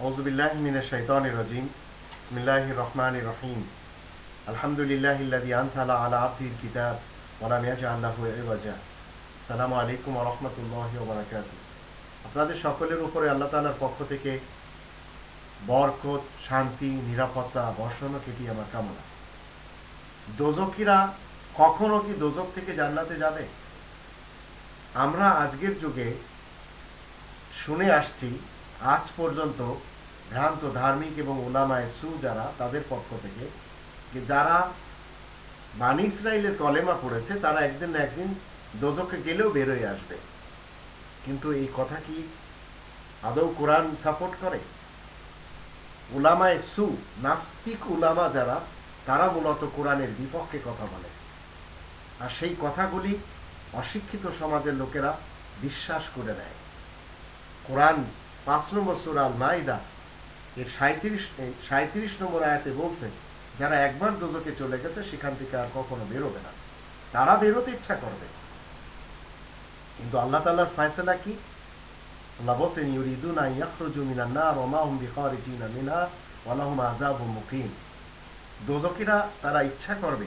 أعوذ بالله من الشيطان الرجيم بسم الله الرحمن الرحيم الحمد لله الذي أنزل على عبده الكتاب ولم يجعل له عوجا السلام عليكم ورحمة الله وبركاته আপনাদের সকলের উপরে আল্লাহ তাআলার পক্ষ থেকে বরকত শান্তি নিরাপত্তা বর্ষণ এটি আমার কামনা দোজকিরা কখনো কি দোজক থেকে জান্নাতে যাবে আমরা আজকের যুগে শুনে আসছি আজ পর্যন্ত ভ্রান্ত ধার্মিক এবং ওলামায় সু যারা, তাদের পক্ষ থেকে যে যারা বানি ইসরায়েলের কলেমা পড়েছে, তারা একদিন না একদিন দোজকে গেলেও বেরোয় আসবে। কিন্তু এই কথা কি আদৌ কোরআন সাপোর্ট করে? উলামায় সু, নাস্তিক উলামা যারা, তারা মূলত কোরআনের বিপক্ষে কথা বলে। আর সেই কথাগুলি অশিক্ষিত সমাজের লোকেরা বিশ্বাস করে নেয়। কোরআন পাঁচ নম্বর সুরাল মাইদা এর সাঁত্রিশ সাঁত্রিশ নম্বর আয়াতে বলছে যারা একবার দোজকে চলে গেছে, সেখান থেকে আর কখনো বেরোবে না। তারা বেরোতে ইচ্ছা করবে। কিন্তু আল্লাহ তাল্লাহর ফয়সলা কি? আল্লাহ বলছেন, ইউরিদুনা ইয়াখরুজু মিনান নার ওয়া মা হুম বিখারিজিনা মিনহা ওয়া লাহুম আযাবুম মুকিম। দোজকিরা তারা ইচ্ছা করবে,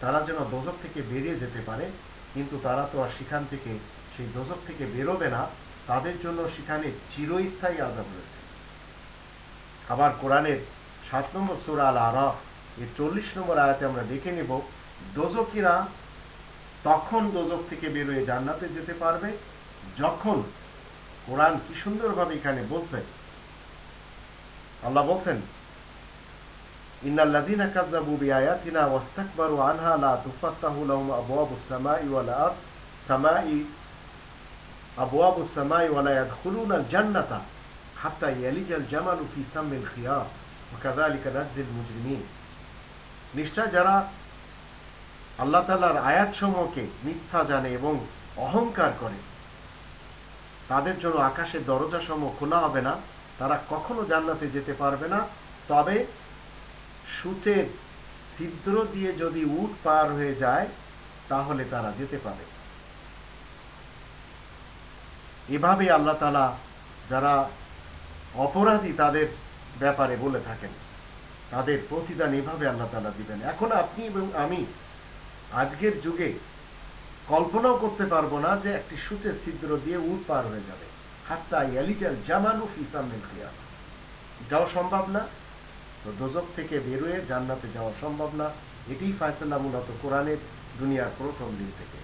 তারা যেন দোজক থেকে বেরিয়ে যেতে পারে, কিন্তু তারা তো আর সেখান থেকে, সেই দোজক থেকে বেরোবে না। তাদের জন্য সেখানে চিরস্থায়ী আজাব রয়েছে। আবার কোরআনের সাত নম্বর সুরা আল আরাফ চল্লিশ নম্বর আয়াতে আমরা দেখে নেব দোজকিরা তখন দোজক থেকে বেরোয় জান্নাতে যেতে পারবে, যখন কোরআন কি সুন্দরভাবে এখানে বলছে। আল্লাহ বলছেন, ইন্নাল্লাযীনা কাযযাবু বিআয়াতিনা ওয়াস্তাকবারু আনহা লা তুফাত্তাহু লাহুম আবওয়াবুস ওয়াল আরদ ওয়া লা ইয়াদখুলুনাল জান্নাতা হাত্তা ইয়ালিজাল জামালু ফি সামিল খিয়ার ওয়া কাযালিকা নাজজিল মুজরিমিন নিশ্চয় যারা আল্লাহ তাআলার আয়াতসমূহকে মিথ্যা জানে এবং অহংকার করে, তাদের জন্য আকাশের দরজাসমূহ খোলা হবে না, তারা কখনো জান্নাতে যেতে পারবে না। তবে সূচের ছিদ্র দিয়ে যদি উট পার হয়ে যায়, তাহলে তারা যেতে পারে। এভাবে আল্লাহ তালা যারা অপরাধী তাদের ব্যাপারে বলে থাকেন, তাদের প্রতিদান এভাবে আল্লাহ তালা দিবেন। এখন আপনি এবং আমি আজকের যুগে কল্পনাও করতে পারব না যে একটি সূচের ছিদ্র দিয়ে উট পার হয়ে যাবে। হাত্তা ইয়ালিজাল জামানু ফিসামিল খিয়াম। এটাও সম্ভব না, তো দোজক থেকে বেরোয় জান্নাতে যাওয়া সম্ভব না। এটাই ফায়সাল্লাহ মূলত কোরআনের দুনিয়ার প্রথম দিন থেকে।